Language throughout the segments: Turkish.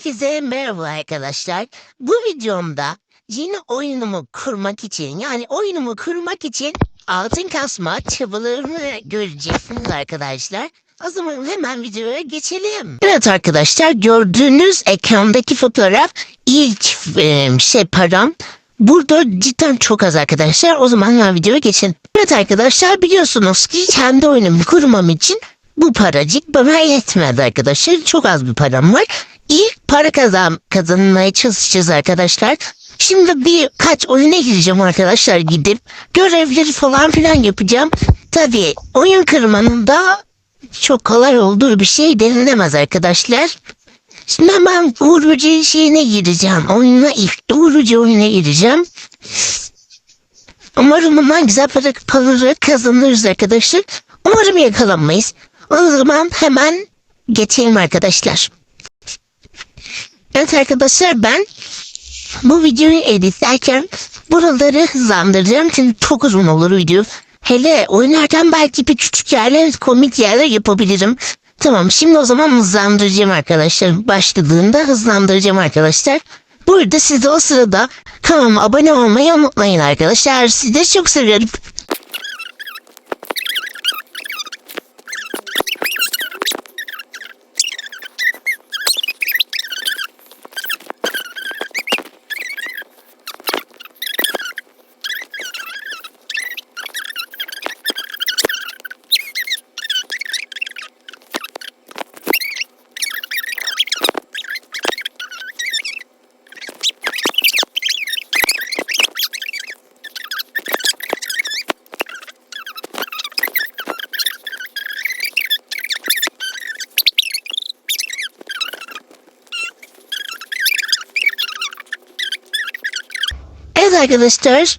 Herkese merhaba arkadaşlar. Bu videomda yeni oyunumu kurmak için yani oyunumu kurmak için altın kasma çabalarımı göreceksiniz arkadaşlar. O zaman hemen videoya geçelim. Evet arkadaşlar gördüğünüz ekrandaki fotoğraf ilk e, şey param. Burada cidden çok az arkadaşlar. O zaman hemen videoya geçelim. Evet arkadaşlar biliyorsunuz ki kendi oyunumu kurmam için bu paracık bana yetmedi arkadaşlar. Çok az bir param var. İlk para kazan kazanmaya çalışacağız arkadaşlar. Şimdi birkaç oyuna gireceğim arkadaşlar gidip görevleri falan filan yapacağım. Tabii oyun kırmanın da çok kolay olduğu bir şey denilemez arkadaşlar. Şimdi ben vurucu şeyine gireceğim. Oyuna ilk vurucu oyuna gireceğim. Umarım bundan güzel para, paraları kazanırız arkadaşlar. Umarım yakalanmayız. O zaman hemen geçelim arkadaşlar. Evet arkadaşlar ben bu videoyu editlerken buraları hızlandıracağım. Çünkü çok uzun olur video. Hele oynarken belki bir küçük yerler, komik yerler yapabilirim. Tamam şimdi o zaman hızlandıracağım arkadaşlar. Başladığında hızlandıracağım arkadaşlar. Burada siz de o sırada kanalıma abone olmayı unutmayın arkadaşlar. Sizi çok seviyorum. Arkadaşlar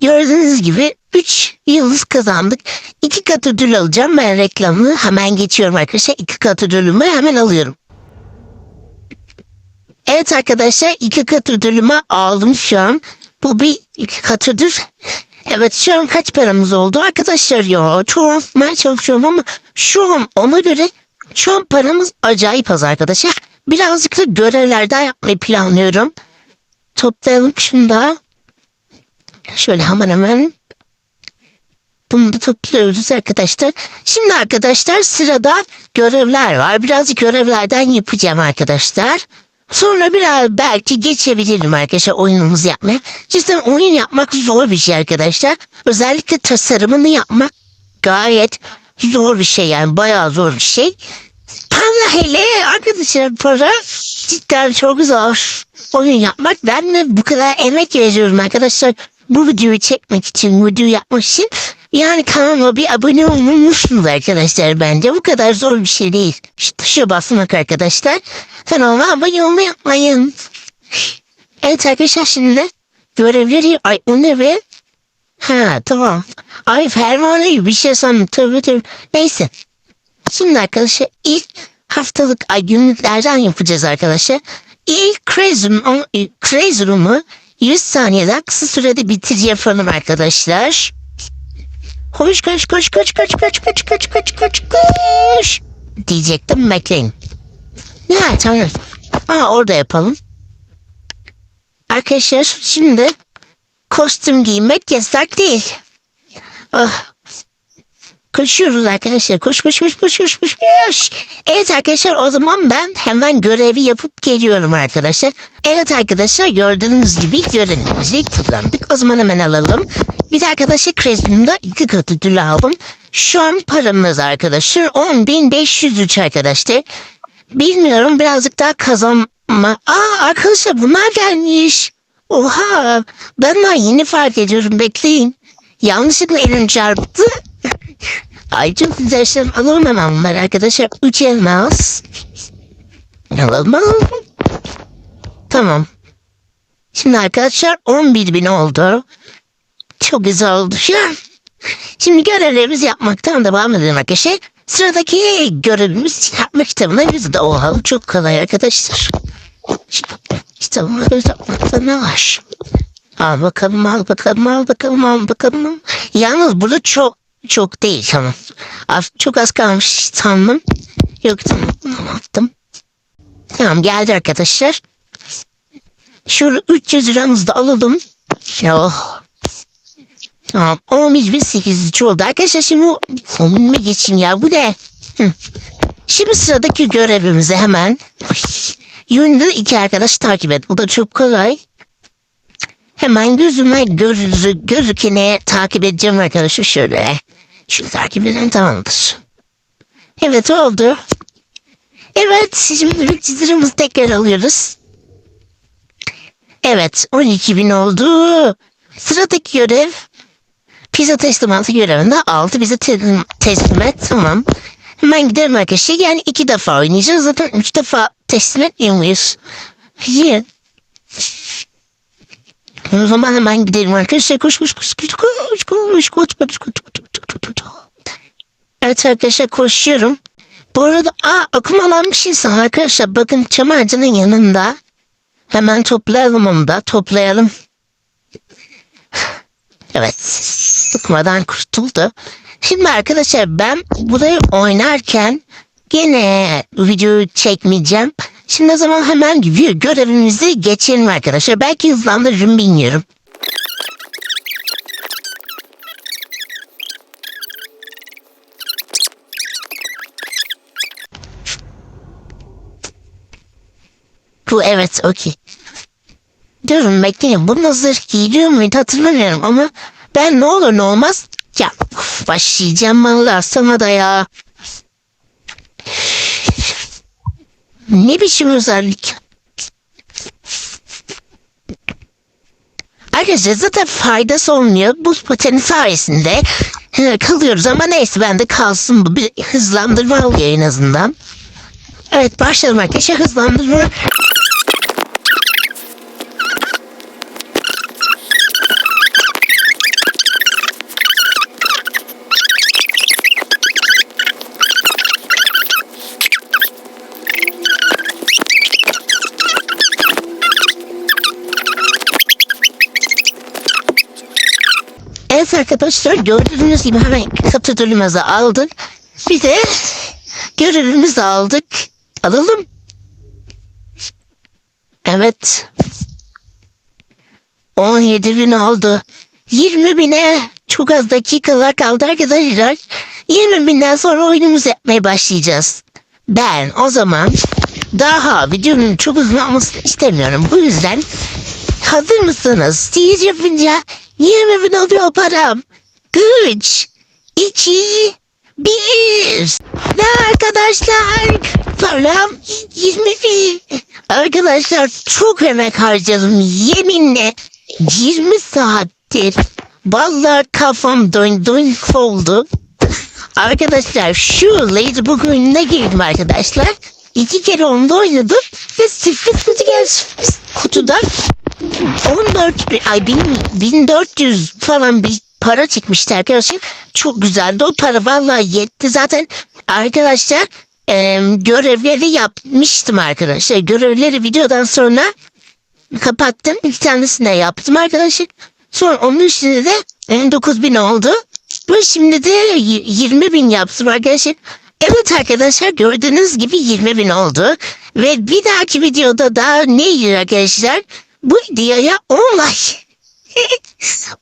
gördüğünüz gibi 3 yıldız kazandık. 2 kat ödül alacağım. Ben reklamını hemen geçiyorum arkadaşlar. 2 kat ödülümü hemen alıyorum. Evet arkadaşlar 2 kat ödülümü aldım şu an. Bu bir 2 kat ödül. Evet şu an kaç paramız oldu arkadaşlar ya. Çoğaltmaya çalışıyorum ama şu an ona göre şu an paramız acayip az arkadaşlar. Birazcık da görevlerden yapmayı planlıyorum. Toplayalım şunu da. Şöyle hemen hemen. Bunu da topluyoruz arkadaşlar. Şimdi arkadaşlar sırada görevler var. Birazcık görevlerden yapacağım arkadaşlar. Sonra biraz belki geçebilirim arkadaşlar oyunumuzu yapmaya. Cidden oyun yapmak zor bir şey arkadaşlar. Özellikle tasarımını yapmak gayet zor bir şey yani bayağı zor bir şey. Ama hele arkadaşlar para cidden çok zor. Oyun yapmak ben de bu kadar emek veriyorum arkadaşlar. Bu videoyu çekmek için, bu videoyu yapmak yani kanalıma bir abone olmuşsunuz arkadaşlar bence. Bu kadar zor bir şey değil. Şu tuşa basmak arkadaşlar. Kanalıma abone olmayı unutmayın. Evet arkadaşlar şimdi görevleri ay o ne be? Ha tamam. Ay fermanı bir şey sandım. Tabii tabii. Neyse. Şimdi arkadaşlar ilk haftalık ay günlüklerden yapacağız arkadaşlar. İlk Crazy Crazy Room'u 100 saniyeden kısa sürede bitirici yapalım arkadaşlar. Koş koş koş koş koş koş koş koş koş koş koş diyecektim bekleyin. Ya tamam. Aa orada yapalım. Arkadaşlar şimdi kostüm giymek yasak değil. Ah, Koşuyoruz arkadaşlar. Koş koş koş koş koş koş. Evet arkadaşlar o zaman ben hemen görevi yapıp geliyorum arkadaşlar. Evet arkadaşlar gördüğünüz gibi görevimizi kullandık. O zaman hemen alalım. Bir de arkadaşlar Kresim'de iki kat ödül aldım. Şu an paramız arkadaşlar 10.503 arkadaşlar. Bilmiyorum birazcık daha kazanma. Aa arkadaşlar bunlar gelmiş. Oha ben daha yeni fark ediyorum bekleyin. Yanlışlıkla elim çarptı. Ay çok güzel şey alalım hemen bunları arkadaşlar. Üç elmas. Alalım. Tamam. Şimdi arkadaşlar 11 bin oldu. Çok güzel oldu. Şimdi görevlerimizi yapmaktan devam edelim arkadaşlar. Sıradaki görevimiz yapma kitabına yüzde oha çok kolay arkadaşlar. Kitabıma göz atmakta ne var? Al bakalım al bakalım al bakalım al bakalım. Yalnız burada çok çok değil tamam. Az, çok az kalmış sandım. Yok tamam ne yaptım? Tamam geldi arkadaşlar. Şöyle 300 liramızı da alalım. Oh. Tamam 11.800 oldu. Arkadaşlar şimdi bu kombinime geçeyim ya bu ne? Şimdi sıradaki görevimizi hemen yönünde iki arkadaş takip et. Bu da çok kolay. Hemen gözüme gözü, gözükene takip edeceğim arkadaşlar şöyle. Takip edelim tamamdır. Evet oldu. Evet şimdi bir çizirimizi tekrar alıyoruz. Evet 12 bin oldu. Sıradaki görev pizza teslimatı görevinde aldı bize teslim, teslim et tamam. Hemen gidelim arkadaşlar yani iki defa oynayacağız zaten üç defa teslim etmiyor muyuz? Hayır. O zaman hemen gidelim arkadaşlar koş koş koş koş koş koş koş koş koş Evet arkadaşlar koşuyorum. Bu arada aa okumadan bir şey sana arkadaşlar bakın çam ağacının yanında. Hemen toplayalım onu da toplayalım. Evet sıkmadan kurtuldu. Şimdi arkadaşlar ben burayı oynarken gene videoyu çekmeyeceğim. Şimdi o zaman hemen görevimizi geçelim arkadaşlar. Belki hızlandırırım bilmiyorum. Bu evet okey. Durun bekleyin bu zırh giyiliyor muydu hatırlamıyorum ama ben ne olur ne olmaz ya başlayacağım valla sana da ya. Ne biçim özellik? Arkadaşlar zaten faydası olmuyor. Buz pateni sayesinde he, kalıyoruz ama neyse ben de kalsın bu bir hızlandırma oluyor en azından. Evet başlayalım arkadaşlar hızlandırma. Evet arkadaşlar gördüğünüz gibi hemen katı dönümüzü aldık. Bir de görevimizi aldık. Alalım. Evet. 17 bin oldu. 20 bine çok az dakikalar kaldı arkadaşlar. 20 binden sonra oyunumuzu yapmaya başlayacağız. Ben o zaman daha videonun çok uzun olmasını istemiyorum. Bu yüzden hazır mısınız? Siz yapınca 20 bin oluyor param. 3, 2, 1. Ne arkadaşlar? Param 20 bin. Arkadaşlar çok emek harcadım yeminle. 20 saattir. Vallahi kafam dön dön oldu. Arkadaşlar şu Ladybug oyununa girdim arkadaşlar. İki kere onda oynadım ve sürpriz kutu geldi kutudan 14 bin- ay bin- 1400 falan bir para çıkmıştı arkadaşlar. Çok güzeldi. O para vallahi yetti. Zaten arkadaşlar e, görevleri yapmıştım arkadaşlar. Görevleri videodan sonra kapattım. Bir tanesini de yaptım arkadaşlar. Sonra onun üstüne de e, 9 bin oldu. Ve şimdi de y- 20 bin yaptım arkadaşlar. Evet arkadaşlar gördüğünüz gibi 20 bin oldu. Ve bir dahaki videoda da neydi arkadaşlar? Bu videoya 10 like.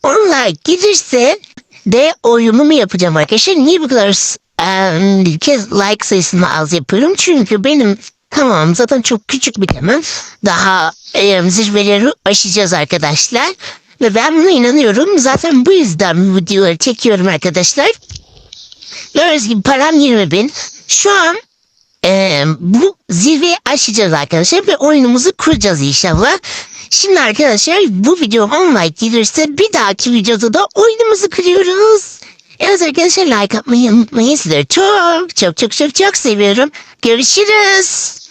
10 like gelirse de oyunumu yapacağım arkadaşlar. Niye bu kadar eee, kez like sayısını az yapıyorum? Çünkü benim tamam zaten çok küçük bir temel. Daha eee, zirveleri aşacağız arkadaşlar. Ve ben buna inanıyorum. Zaten bu yüzden bu videoları çekiyorum arkadaşlar. Gördüğünüz gibi param 20 bin. Şu an eee, bu zirveyi aşacağız arkadaşlar ve oyunumuzu kuracağız inşallah. Şimdi arkadaşlar bu video 10 like gelirse bir dahaki videoda da oyunumuzu kuruyoruz. Evet arkadaşlar like atmayı unutmayın. Sizleri çok çok çok çok çok seviyorum. Görüşürüz.